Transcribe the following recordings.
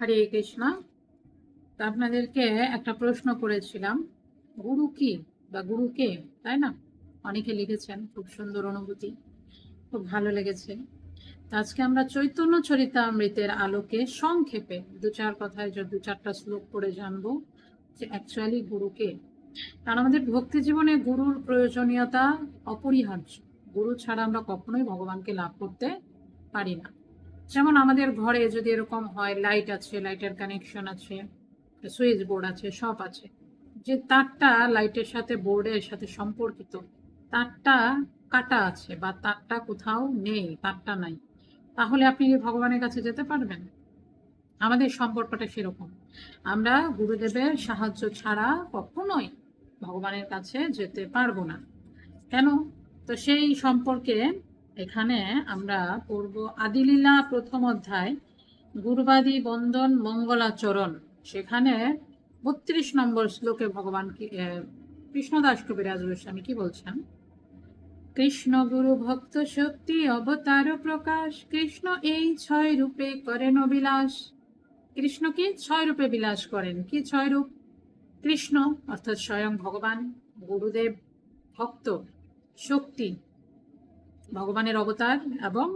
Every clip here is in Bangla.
হরে কৃষ্ণ। আপনাদেরকে একটা প্রশ্ন করেছিলাম। গুরু কি বা গুরু কে? তাই না? অনেকে লিখেছেন, খুব সুন্দর অনুভূতি, খুব ভালো লেগেছে। আজকে আমরা চৈতন্য চরিতামৃতের আলোকে সংক্ষেপে দু চার কথায় দু চারটা শ্লোক করে জানব যে অ্যাকচুয়ালি গুরুকে কারণ আমাদের ভক্তি জীবনে গুরুর প্রয়োজনীয়তা অপরিহার্য। গুরু ছাড়া আমরা কখনোই ভগবানকে লাভ করতে পারি না। যেমন আমাদের ঘরে যদি এরকম হয় লাইট আছে লাইটের কানেকশন আছে সুইচ বোর্ড আছে, সব আছে। যে তারটা লাইটের সাথে বোর্ডের সাথে সম্পর্কিত, তারটা কাটা আছে বা তারটা কোথাও নেই, তারটা নাই। তাহলে আপনি কি ভগবানের কাছে যেতে পারবেন? আমাদের সম্পর্কটা সেরকম। আমরা গুরুদেবের সাহায্য ছাড়া কখনোই ভগবানের কাছে যেতে পারব না। কেন? তো সেই সম্পর্কে এখানে আমরা পূর্ব আদিলীলা প্রথম অধ্যায়, গুরুবাদী বন্দন মঙ্গলাচরণ। সেখানে বত্রিশ নম্বর শ্লোকে ভগবান কৃষ্ণদাস কবিরাজ গোস্বামী কি বলছেন? কৃষ্ণ গুরু ভক্ত শক্তি অবতার প্রকাশ, কৃষ্ণ এই ছয় রূপে করেন বিলাস কৃষ্ণ কি ছয় রূপে বিলাস করেন? কি ছয় রূপ? কৃষ্ণ, অর্থাৎ স্বয়ং ভগবান, গুরুদেব, ভক্ত, শক্তি। ভগবানের অবতার এবং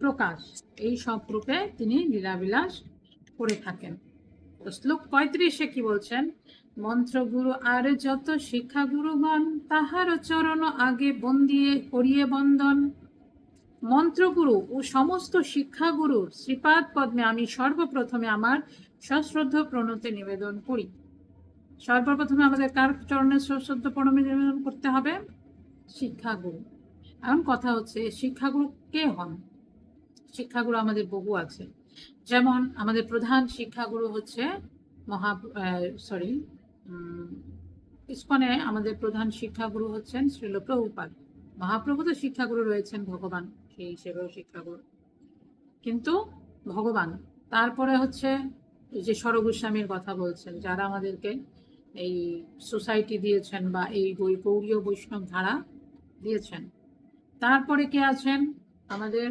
প্রকাশ। এই সব রূপে তিনি লীলাবিলাস করে থাকেন। তো শ্লোক পঁয়ত্রিশে কি বলছেন? মন্ত্রগুরু আর যত শিক্ষা গুরুগণ তাহার চরণ আগে বন্দিয়ে করিয়ে বন্দন। মন্ত্রগুরু ও সমস্ত শিক্ষাগুরুর শ্রীপাদ পদ্মে আমি সর্বপ্রথমে আমার সশ্রদ্ধ প্রণতি নিবেদন করি। সর্বপ্রথমে আমাদের কার চরণে সশ্রদ্ধ প্রণতি নিবেদন করতে হবে? শিক্ষাগুরু। এখন কথা হচ্ছে, শিক্ষাগুরু কে হন? শিক্ষাগুরু আমাদের বহু আছে। যেমন আমাদের প্রধান শিক্ষাগুরু হচ্ছে মহা সরি ইস্কনে আমাদের প্রধান শিক্ষাগুরু হচ্ছেন শ্রীল প্রভুপাদ মহাপ্রভু তো শিক্ষাগুরু রয়েছেন, ভগবান সেই হিসেবেও শিক্ষাগুরু। কিন্তু ভগবান, তারপরে হচ্ছে যে সরগোস্বামীর কথা বলছেন, যারা আমাদেরকে এই সোসাইটি দিয়েছেন বা এই গৌরীয় বৈষ্ণব ধারা দিয়েছেন তারপরে কে আছেন? আমাদের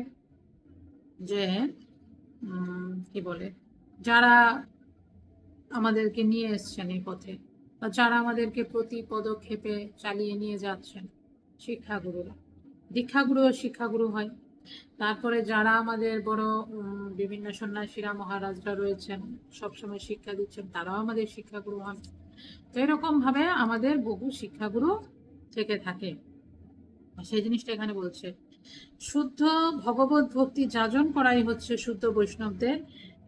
যে কি বলে, যারা আমাদেরকে নিয়ে এসছেন এই পথে বা যারা আমাদেরকে প্রতি পদক্ষেপে চালিয়ে নিয়ে যাচ্ছেন শিক্ষাগুরুরা দীক্ষাগুরু ও শিক্ষাগুরু হয়। তারপরে যারা আমাদের বড় বিভিন্ন সন্ন্যাসীরা, মহারাজরা রয়েছেন, সবসময় শিক্ষা দিচ্ছেন, তারাও আমাদের শিক্ষাগুরু হন। তো এরকম ভাবে আমাদের বহু শিক্ষাগুরু থেকে থাকে। সেই জিনিসটা এখানে বলছে। শুদ্ধ ভগবত ভক্তি যাজন করাই হচ্ছে শুদ্ধ বৈষ্ণবদের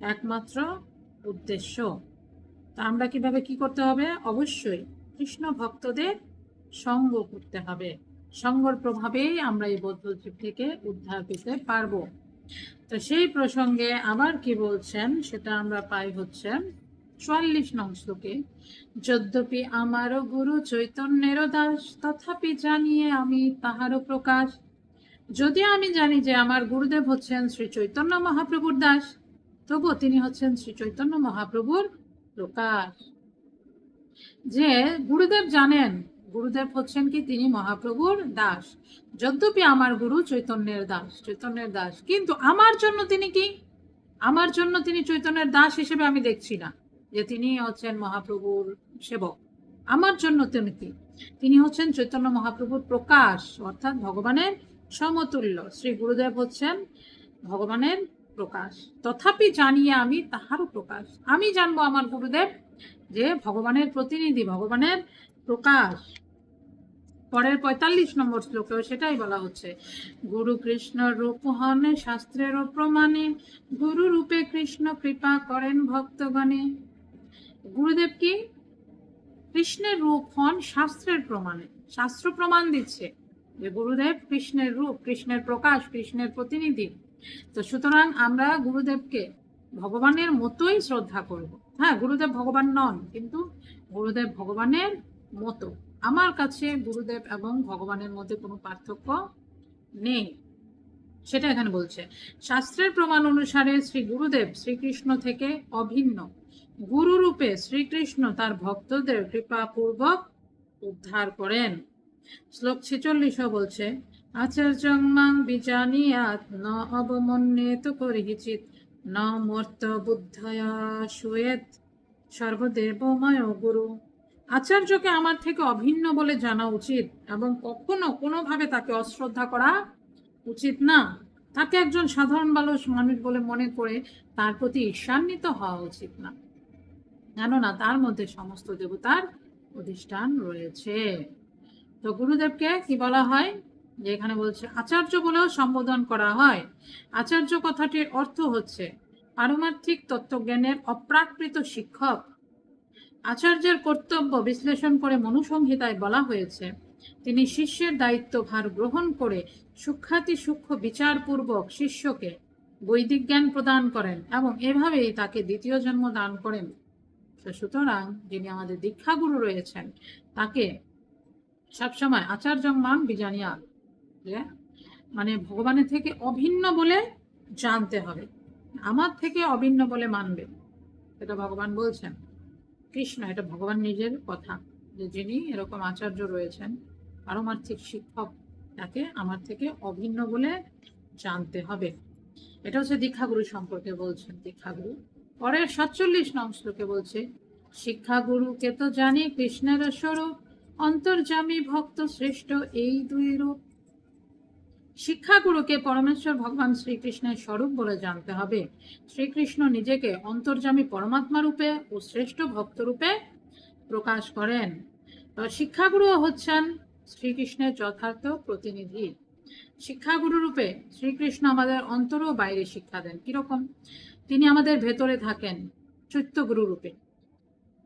একমাত্র উদ্দেশ্য। তা আমরা কীভাবে কি করতে হবে? অবশ্যই কৃষ্ণ ভক্তদের সঙ্গ করতে হবে। সঙ্গর প্রভাবেই আমরা এই বৌদ্ধ জীব থেকে উদ্ধার পেতে পারব। তো সেই প্রসঙ্গে আবার কি বলছেন সেটা আমরা পাই হচ্ছে চুয়াল্লিশ নং শ্লোকে, যদ্যপি আমারও গুরু চৈতন্যের দাস, তথাপি জানিয়ে আমি তাহারও প্রকাশ। যদিও আমি জানি যে আমার গুরুদেব হচ্ছেন শ্রী চৈতন্য মহাপ্রভুর দাস, তবুও তিনি হচ্ছেন শ্রী চৈতন্য মহাপ্রভুর প্রকাশ। যে গুরুদেব জানেন, গুরুদেব হচ্ছেন কি তিনি মহাপ্রভুর দাস। যদ্যপি আমার গুরু চৈতন্যের দাস চৈতন্যের দাস, কিন্তু আমার জন্য তিনি কি? আমার জন্য তিনি চৈতন্যের দাস হিসেবে আমি দেখছি না। যে তিনি হচ্ছেন মহাপ্রভুর সেবক। আমার জন্য তিনি তিনি হচ্ছেন চৈতন্য মহাপ্রভুর প্রকাশ, অর্থাৎ ভগবানের সমতুল্য। শ্রী গুরুদেব হচ্ছেন ভগবানের প্রকাশ। তথাপি জানিয়ে আমি তাহারও প্রকাশ। আমি জানব আমার গুরুদেব যে ভগবানের প্রতিনিধি, ভগবানের প্রকাশ। পরের পঁয়তাল্লিশ নম্বর শ্লোকেও সেটাই বলা হচ্ছে, গুরু কৃষ্ণ রূপ হন শাস্ত্রের প্রমাণে গুরু রূপে কৃষ্ণ কৃপা করেন ভক্তগণে। গুরুদেব কি? কৃষ্ণের রূপ হন শাস্ত্রের প্রমাণে। শাস্ত্র প্রমাণ দিচ্ছে যে গুরুদেব কৃষ্ণের রূপ, কৃষ্ণের প্রকাশ, কৃষ্ণের প্রতিনিধি। তো সুতরাং আমরা গুরুদেবকে ভগবানের মতোই শ্রদ্ধা করব। হ্যাঁ গুরুদেব ভগবান নন, কিন্তু গুরুদেব ভগবানের মতো। আমার কাছে গুরুদেব এবং ভগবানের মধ্যে কোনো পার্থক্য নেই। সেটা এখানে বলছে। শাস্ত্রের প্রমাণ অনুসারে শ্রী গুরুদেব শ্রীকৃষ্ণ থেকে অভিন্ন। গুরু রূপে শ্রীকৃষ্ণ তার ভক্তদের কৃপাপূর্বক উদ্ধার করেন। শ্লোক ছেচল্লিশও বলছে, আচার্যং মাং বিজানিয়াত, ন অবমন্যেত করিচিত ন মর্ত বুদ্ধয়া সুয়েত, সর্বদেবময় গুরু। আচার্যকে আমার থেকে অভিন্ন বলে জানা উচিত এবং কখনো কোনোভাবে তাকে অশ্রদ্ধা করা উচিত না। তাকে একজন সাধারণ মানুষ মানুষ বলে মনে করে তার প্রতি ঈর্ষান্বিত হওয়া উচিত না। কেননা তার মধ্যে সমস্ত দেবতার অধিষ্ঠান রয়েছে। তো গুরুদেবকে কি বলা হয়? যে এখানে বলছে, আচার্য বলেও সম্বোধন করা হয়। আচার্য কথাটির অর্থ হচ্ছে, পারমার্থিক তত্ত্বজ্ঞানের অপ্রাকৃত শিক্ষক। আচার্যের কর্তব্য বিশ্লেষণ করে মনুসংহিতায় বলা হয়েছে, তিনি শিষ্যের দায়িত্ব ভার গ্রহণ করে সূক্ষাতি সূক্ষ্ম বিচারপূর্বক শিষ্যকে বৈদিক জ্ঞান প্রদান করেন এবং এভাবেই তাকে দ্বিতীয় জন্ম দান করেন। তো সুতরাং যিনি আমাদের দীক্ষাগুরু রয়েছেন, তাকে সবসময় আচার্য মান বিজানিয়া, যে মানে ভগবানের থেকে অভিন্ন বলে জানতে হবে। আমার থেকে অভিন্ন বলে মানবে। এটা ভগবান বলছেন। কৃষ্ণ, এটা ভগবান নিজের কথা, যে যিনি এরকম আচার্য রয়েছেন, পারমার্থিক শিক্ষক, তাকে আমার থেকে অভিন্ন বলে জানতে হবে। এটা হচ্ছে দীক্ষাগুরু সম্পর্কে বলছেন দীক্ষাগুরু। পরের সাতচল্লিশ নং শ্লোকে বলছে, শিক্ষাগুরুকে তো জানি কৃষ্ণের স্বরূপ অন্তর্জামী ভক্ত শ্রেষ্ঠ এই দুই রূপ শিক্ষাগুরুকে পরমেশ্বর ভগবান শ্রীকৃষ্ণের স্বরূপ বলে জানতে হবে। শ্রীকৃষ্ণ নিজেকে অন্তর্জামী পরমাত্মা রূপে ও শ্রেষ্ঠ ভক্ত রূপে প্রকাশ করেন। শিক্ষাগুরু হচ্ছেন শ্রীকৃষ্ণের যথার্থ প্রতিনিধি। শিক্ষাগুরু রূপে শ্রীকৃষ্ণ আমাদের অন্তর ও বাইরে শিক্ষা দেন। কীরকম? তিনি আমাদের ভেতরে থাকেন, চৈত্যগুরু রূপে।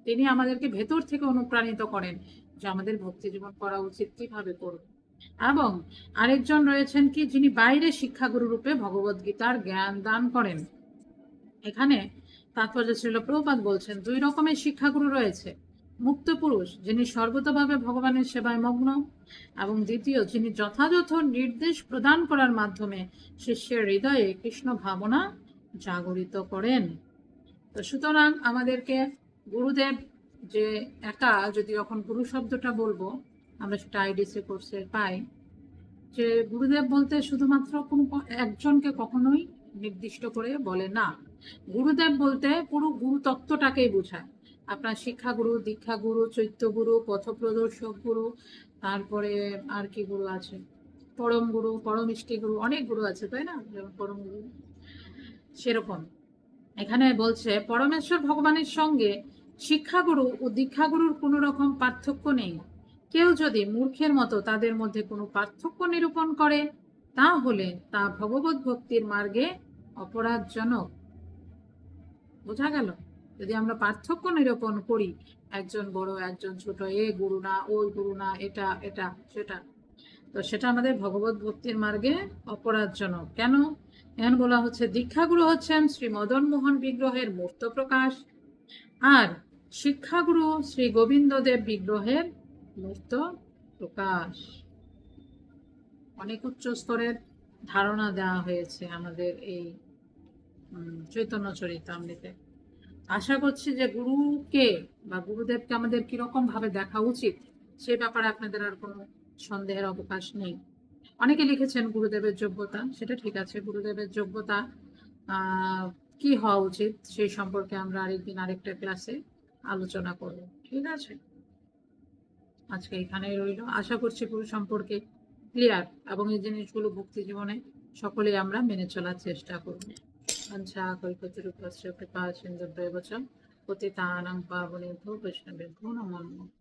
তিনি আমাদেরকে ভেতর থেকে অনুপ্রাণিত করেন যে আমাদের ভক্তি জীবন করা উচিত, কীভাবে করব এবং আরেকজন রয়েছেন কি, যিনি বাইরে শিক্ষাগুরু রূপে গীতার জ্ঞান দান করেন। এখানে তাৎপর্য ছিল প্রপাত বলছেন, দুই রকমের শিক্ষাগুরু রয়েছে। মুক্ত পুরুষ, যিনি সর্বতভাবে ভগবানের সেবায় মগ্ন, এবং দ্বিতীয়, যিনি যথাযথ নির্দেশ প্রদান করার মাধ্যমে শিষ্যের হৃদয়ে কৃষ্ণ ভাবনা জাগরিত করেন। তো সুতরাং আমাদেরকে গুরুদেব যে একা যদি যখন গুরু শব্দটা বলব, আমরা সেটা আইডিসি কোর্সে পাই, যে গুরুদেব বলতে শুধুমাত্র কোনো একজনকে কখনোই নির্দিষ্ট করে বলে না। গুরুদেব বলতে পুরো গুরু তত্ত্বটাকেই বোঝায়। আপনার শিক্ষাগুরু, দীক্ষাগুরু, চৈত্যগুরু, পথপ্রদর্শক গুরু, তারপরে আর কি গুরু আছে? পরম গুরু পরম ইষ্টি গুরু, অনেক গুরু আছে, তাই না? যেমন পরম গুরু। সেরকম। এখানে বলছে, পরমেশ্বর ভগবানের সঙ্গে শিক্ষাগুরু ও দীক্ষাগুরুর কোনো রকম পার্থক্য নেই। কেউ যদি মূর্খের মতো তাদের মধ্যে কোনো পার্থক্য নিরূপণ করে, তাহলে তা ভগবত ভক্তির মার্গে অপরাধজনক। বোঝা গেল? যদি আমরা পার্থক্য নিরূপণ করি, একজন বড়, একজন ছোট, এ গুরু না, ওই গুরু না, এটা এটা, সেটা। তো সেটা আমাদের ভগবত ভক্তির মার্গে অপরাধজনক। কেন? এখানে বলা হচ্ছে, দীক্ষাগুরু হচ্ছেন শ্রী মদন মোহন বিগ্রহের মূর্ত প্রকাশ। আর শিক্ষাগুরু শ্রী গোবিন্দদেব বিগ্রহের মূর্ত প্রকাশ। অনেক উচ্চ স্তরের ধারণা দেওয়া হয়েছে আমাদের এই চৈতন্য চরিতামৃতে। আশা করছি যে গুরুকে বা গুরুদেবকে আমাদের কীরকম ভাবে দেখা উচিত, সে ব্যাপারে আপনাদের আর কোনো সন্দেহের অবকাশ নেই। অনেকে লিখেছেন গুরুদেবের যোগ্যতা, সেটা ঠিক আছে। গুরুদেবের যোগ্যতা কি হওয়া উচিত সেই সম্পর্কে আমরা আরেকদিন আরেকটা ক্লাসে আলোচনা করব, ঠিক আছে? আজকে এখানেই রইল। আশা করছি গুরু সম্পর্কে ক্লিয়ার এবং এই জিনিসগুলো ভক্তি জীবনে সকলেই আমরা মেনে চলার চেষ্টা করব। আচ্ছা কল্পতরূপস্য কৃপা সিন্ধু বচন পতিতানাং পাবনেভ্যো বৈষ্ণবেভ্যো নমো নমঃ।